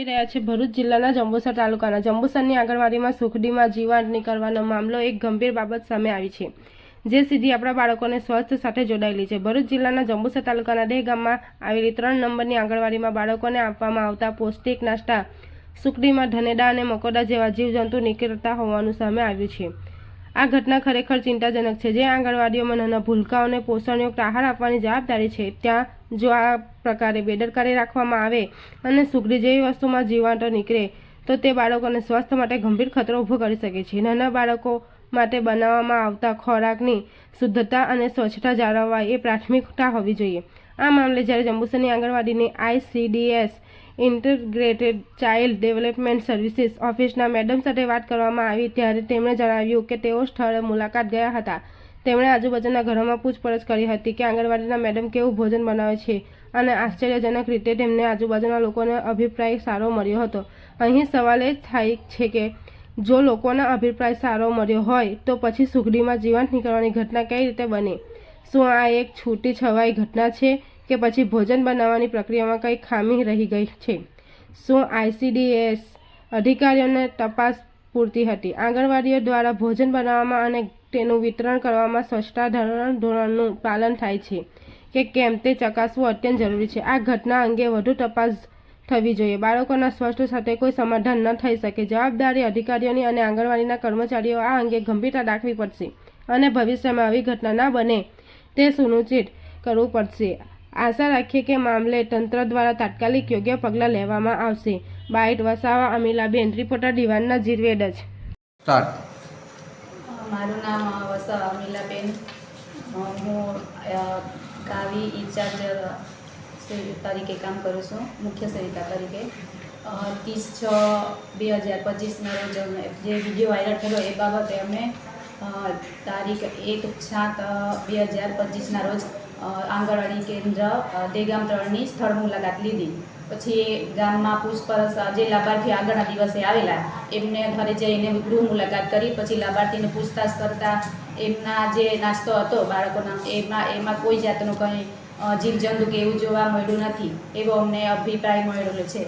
આવી રહ્યા છે. ભરૂચ જિલ્લાના જંબુસર તાલુકાના જંબુસરની આંગણવાડીમાં સુખડીમાં જીવાંત નીકળવાનો મામલો એક ગંભીર બાબત સામે આવી છે, જે સીધી આપણા બાળકોને સ્વાસ્થ્ય સાથે જોડાયેલી છે. ભરૂચ જિલ્લાના જંબુસર તાલુકાના દેહ ગામમાં આવેલી ત્રણ નંબરની આંગણવાડીમાં બાળકોને આપવામાં આવતા પૌષ્ટિક નાસ્તા, સુખડીમાં ધનેડા અને મકોડા જેવા જીવજંતુ નીકળતા હોવાનું સામે આવ્યું છે. આ ઘટના ખરેખર ચિંતાજનક છે. જે આંગણવાડીઓમાં નાના ભૂલકાઓને પોષણયુક્ત આહાર આપવાની જવાબદારી છે. ત્યાં જો આ પ્રકારે બેદરકારી રાખવામાં આવે અને સુગડી જેવી વસ્તુમાં જીવાંતો નીકળે, તો તે બાળકોને સ્વાસ્થ્ય માટે ગંભીર ખતરો ઊભો કરી શકે છે. નાના બાળકો માટે બનાવવામાં આવતા ખોરાકની શુદ્ધતા અને સ્વચ્છતા જાળવવા એ પ્રાથમિકતા હોવી જોઈએ. આ મામલે જ્યારે જંબુસરની આંગણવાડીની ICDS integrated child development services ઓફિસના મેડમ સાથે વાત કરવામાં આવી ત્યારે તેમણે જણાવ્યું કે તેઓ સ્થળે મુલાકાત ગયા હતા. તેમણે આજુબાજુના ઘરોમાં પૂછપરછ કરી હતી કે આંગણવાડીના મેડમ કેવું ભોજન બનાવે છે અને આશ્ચર્યજનક રીતે તેમને આજુબાજુના લોકોનો અભિપ્રાય સારો મળ્યો હતો. અહીં સવાલ એ થાય છે કે, જો લોકોના અભિપ્રાય સારો મળ્યો હોય, તો પછી સુખડીમાં જીવંત નીકળવાની ઘટના કઈ રીતે બને? શું આ એક છૂટી છવાઈ ઘટના છે? કે પછી ભોજન બનાવવાની પ્રક્રિયામાં કંઈ ખામી રહી ગઈ છે? શું આઈસીડીએસ અધિકારીઓને તપાસ પૂરતી હતી? આંગણવાડીઓ દ્વારા ભોજન બનાવવામાં અને તેનું વિતરણ કરવામાં સ્વચ્છતા ધોરણ ધોરણનું પાલન થાય છે કે કેમ તે ચકાસવું અત્યંત જરૂરી છે. આ ઘટના અંગે વધુ તપાસ થવી જોઈએ. બાળકોના સ્વાસ્થ્ય સાથે કોઈ સમાધાન ન થઈ શકે. જવાબદારી અધિકારીઓની અને આંગણવાડીના કર્મચારીઓ આ અંગે ગંભીરતા દાખવી પડશે અને ભવિષ્યમાં આવી ઘટના ના બને તે સુનિશ્ચિત કરવું પડશે. આશા રાખીએ કે મામલે તંત્ર દ્વારા તાત્કાલિક યોગ્ય પગલાં લેવામાં આવશે. બાઇટ વસાવા અમીલાબેન રિપોર્ટર દિવાનના જીરવેડ જ મારું નામ અ, વસા અમીલાબેન. હું કાવી ઇન્ચાર્જ તરીકે કામ કરું છું મુખ્ય સેવિકા તરીકે. ત્રીસ છ બે હજાર પચીસના રોજ જે વીડિયો વાયરલ થયો એ બાબતે અમે તારીખ એક સાત બે હજાર પચીસના રોજ આંગણવાડી કેન્દ્ર દેગામ ત્રણની સ્થળ મુલાકાત લીધી. પછી ગામમાં પૂછપરછ જે લાભાર્થી આગળના દિવસે આવેલા, એમને ઘરે જઈને ગૃહ મુલાકાત કરી, પછી લાભાર્થીને પૂછતાછ કરતા એમના જે નાસ્તો હતો બાળકોના, એમાં એમાં કોઈ જાતનું કંઈ જીવજંતુ કે એવું જોવા મળ્યું નથી, એવો અમને અભિપ્રાય મળેલો છે.